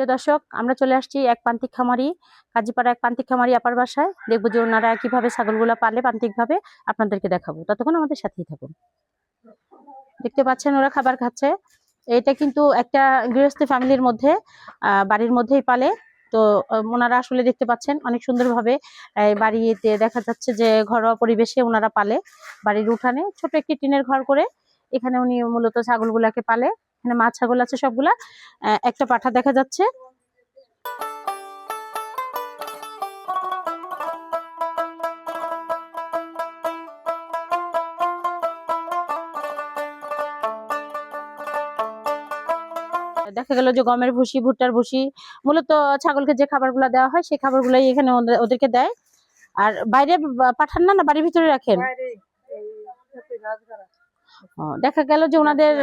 প্রিয় দর্শক, আমরা চলে আসছি এক প্রান্তিক খামারি, কাজীপাড়া এক প্রান্তিক খামারি আপার বাসায়। দেখব যে ওনারা কীভাবে ছাগলগুলো পালে প্রান্তিক ভাবে আপনাদেরকে দেখাবো। ততক্ষণ আমাদের সাথেই থাকুন। দেখতে পাচ্ছেন ওরা খাবার খাচ্ছে। এটা কিন্তু একটা গৃহস্থী ফ্যামিলির মধ্যে বাড়ির মধ্যেই পালে। তো ওনারা আসলে দেখতে পাচ্ছেন অনেক সুন্দরভাবে বাড়িতে দেখা যাচ্ছে যে ঘরোয়া পরিবেশে ওনারা পালে। বাড়ির উঠানে ছোট একটি টিনের ঘর করে এখানে উনি মূলত ছাগলগুলাকে পালে। এখানে মা ছাগল আছে সবগুলা। একটা পাঠা দেখা যাচ্ছে। দেখা গেল যে গমের ভুসি ভুট্টার ভুসি। মূলত ছাগলকে যে খাবারগুলো দেওয়া হয় সেই খাবারগুলাই এখানে ওদের- ওদেরকে দেয়। আর বাইরে পাঠান না না বাড়ির ভিতরে রাখেন? দেখা গেল যে ওনাদের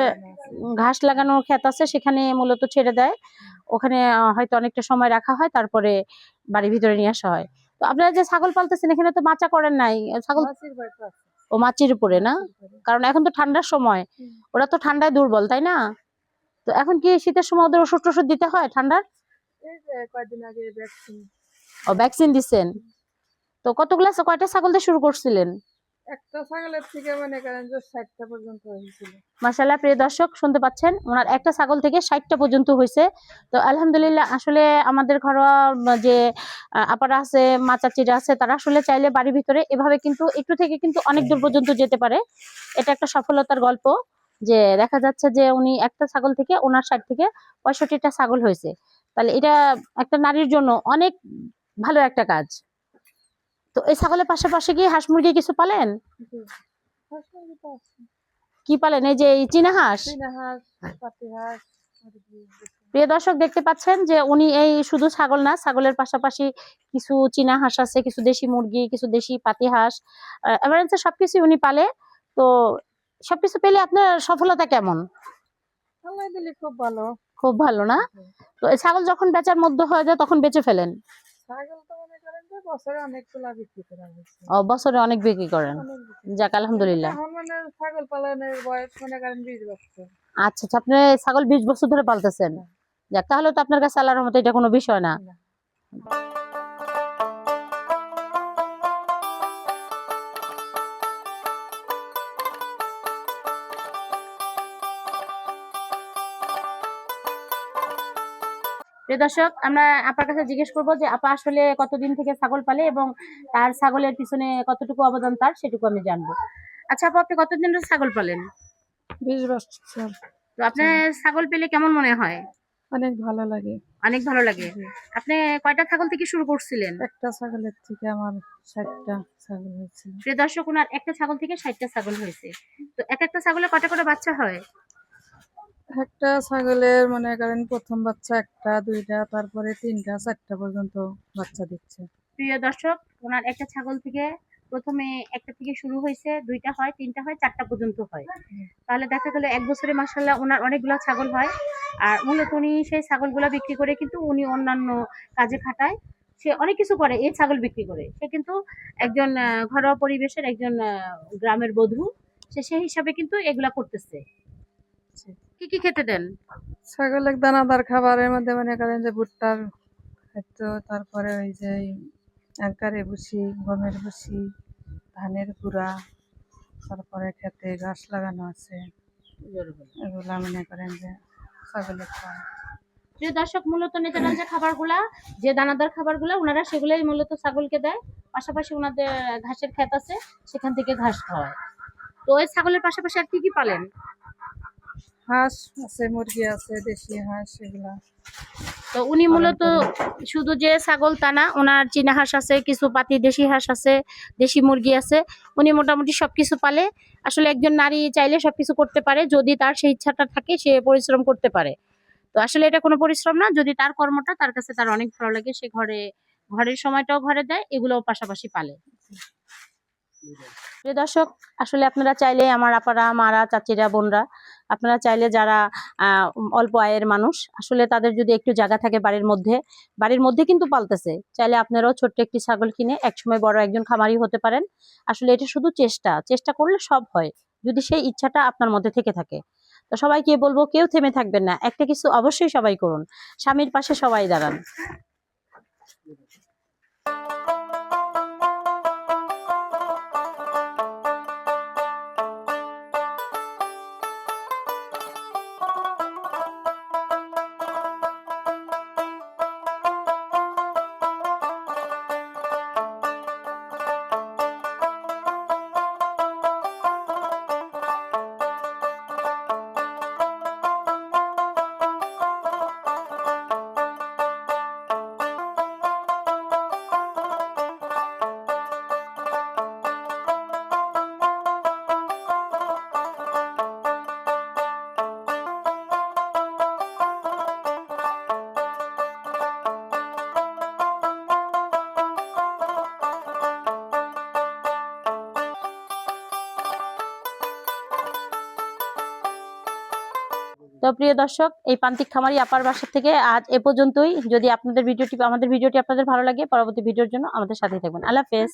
ঘাস লাগানো ক্ষেত আছে সেখানে মূলত ছেড়ে দেয়। ওখানে হয়তো অনেকটা সময় রাখা হয় তারপরে বাড়ির ভিতরে নিয়ে আসা হয়। তো আপনারা যে ছাগল পালতেছেন এখানে তো মাচা করেন নাই। ছাগল ও মাচির উপরে না? কারণ এখন তো ঠান্ডার সময়। ওরা তো ঠান্ডায় দুর্বল তাই না? তো এখন কি শীতের সময় ওদের ওষুধ টষুধ দিতে হয় ঠান্ডার? এই আগে ভ্যাকসিন ও ভ্যাকসিন দিচ্ছেন তো কতগুলা কয়টা ছাগল দিয়ে শুরু করছিলেন? একটা ছাগলের থেকে মনে করেন প্রিয় দর্শক, শুনতে পাচ্ছেন? ওনার একটা ছাগল থেকে ষাটটা পর্যন্ত হয়েছে। তো আলহামদুলিল্লাহ, আসলে আমাদের ঘরোয়া যে আপারা আছে মা চাচিরা আছে, তারা আসলে চাইলে বাড়ির ভিতরে এভাবে কিন্তু একটু থেকে কিন্তু অনেক দূর পর্যন্ত যেতে পারে। এটা একটা সফলতার গল্প যে, দেখা যাচ্ছে যে, উনি একটা ছাগল থেকে ওনার ষাট থেকে পঁয়ষট্টিটা ছাগল হয়েছে। তাহলে এটা একটা নারীর জন্য অনেক ভালো একটা কাজ। তো এই ছাগলের পাশাপাশি কি হাঁস মুরগি কিছু পালেন? তো। কি পালেন? এই যে চীনা হাঁস? দেশি। প্রিয় দর্শক দেখতে পাচ্ছেন যে উনি এই শুধু ছাগল না ছাগলের পাশাপাশি কিছু চীনা হাঁস আছে কিছু দেশি মুরগি কিছু দেশি পাতি হাঁস এবার সবকিছু উনি পালে। তো সবকিছু পেলে আপনার সফলতা কেমন? খুব ভালো। খুব ভালো না? তো এই ছাগল যখন বেচার মধ্যে হয়ে যায় তখন বেচে ফেলেন? ছাগল তো বছরে অনেকগুলা বিক্রি করা হয়েছে। ও বছরে অনেক বিক্রি করেন? যাক আলহামদুলিল্লাহ। এখন মানে ছাগল পালনের বয়স মনে করেন বিশ বছর। আচ্ছা আচ্ছা আপনি ছাগল বিশ বছর ধরে পালতেছেন? যাক তাহলে তো আপনার কাছে আল্লাহর মতো এটা কোনো বিষয় না। প্রিয় দর্শক আমরা আপার কাছে জিজ্ঞেস করব যে আপা আসলে কতদিন থেকে ছাগল পালে এবং তার ছাগলের পিছনে কতটুকু অবদান তার সেটুকু আমি জানব। আচ্ছা আপু আপনি কতদিন ধরে ছাগল পালেন? বিশ বছর। তো আপনার ছাগল পেলে কেমন মনে হয়? অনেক ভালো লাগে। অনেক ভালো লাগে। আপনি কয়টা ছাগল থেকে শুরু করছিলেন? একটা ছাগলের থেকে আমার ষাটটা ছাগল হয়েছিল প্রিয় দর্শক ওনার একটা ছাগল থেকে ষাটটা ছাগল হয়েছে। তো এক একটা ছাগলে কটা করে বাচ্চা হয়? একটা ছাগলের মনে করেন প্রথম বাচ্চা একটা দুইটা তারপরে তিনটা চারটা পর্যন্ত বাচ্চা দিচ্ছে। প্রিয় দর্শক ওনার একটা ছাগল থেকে প্রথমে একটা থেকে শুরু হয়েছে দুইটা হয় তিনটা হয় চারটা পর্যন্ত হয়। তাহলে দেখা গেল এক বছরে মাসাল্লাহ ওনার অনেকগুলো ছাগল হয়। আর মূলত উনি সেই ছাগলগুলো বিক্রি করে কিন্তু উনি অন্যান্য কাজে খাটায়। সে অনেক কিছু করে এই ছাগল বিক্রি করে। সে কিন্তু একজন ঘরোয়া পরিবেশের একজন গ্রামের বধূ। সে সেই হিসাবে কিন্তু এগুলা করতেছে। কি কি খেতে দেন? ছাগলের দানাদার খাবারের মধ্যে মনে করেন যে ভুট্টার খাদ্য তারপরে ওই যে আকারে ভুসি গমের ভুসি ধানের গুঁড়া তারপরে খেতে ঘাস লাগানো আছে। এগুলা মনে করেন যে ছাগলের খায় প্রিয় দর্শক মূলত ন্যাচারাল যে খাবারগুলা যে দানাদার খাবারগুলা ওনারা সেগুলাই মূলত ছাগলকে দেয়। পাশাপাশি ওনাদের ঘাসের ক্ষেত আছে সেখান থেকে ঘাস খাওয়ায়। তো ওই ছাগলের পাশাপাশি আর কি কি পালেন? হাঁস আছে মুরগি আছে দেশি হাঁস এগুলা। তো উনি মূলত শুধু যে ছাগল তা না ওনার চীনা হাঁস আছে কিছু পাতি দেশি হাঁস আছে দেশি মুরগি আছে। উনি মোটামুটি সবকিছু পালে আসলে একজন নারী চাইলে সবকিছু করতে পারে যদি তার সেই ইচ্ছাটা থাকে সে পরিশ্রম করতে পারে। তো আসলে এটা কোনো পরিশ্রম না যদি তার কর্মটা তার কাছে তার অনেক ভালো লাগে সে ঘরে ঘরের সময়টাও ঘরে দেয় এগুলোও পাশাপাশি পালে। প্রিয় দর্শক আসলে আপনারা চাইলে আমার আপারা মারা চাচিরা বোনরা আপনারা চাইলে যারা অল্প আয়ের মানুষ, আসলে তাদের যদি একটু জায়গা থাকে বাড়ির মধ্যে বাড়ির মধ্যে কিন্তু পালতেছে। চাইলে আপনারাও ছোট্ট একটি ছাগল কিনে একসময় বড় একজন খামারি হতে পারেন। আসলে এটা শুধু চেষ্টা চেষ্টা করলে সব হয়, যদি সেই ইচ্ছাটা আপনার মধ্যে থেকে থাকে। তো সবাইকে বলব, কেউ থেমে থাকবেন না। একটা কিছু অবশ্যই সবাই করুন। স্বামীর পাশে সবাই দাঁড়ান। তো প্রিয় দর্শক, এই প্রান্তিক খামারি আপার বাসা থেকে আজ এ পর্যন্তই। যদি আপনাদের ভিডিওটি আমাদের ভিডিওটি আপনাদের ভালো লাগে, পরবর্তী ভিডিওর জন্য আমাদের সাথে থাকবেন। আল্লাহ হাফেজ।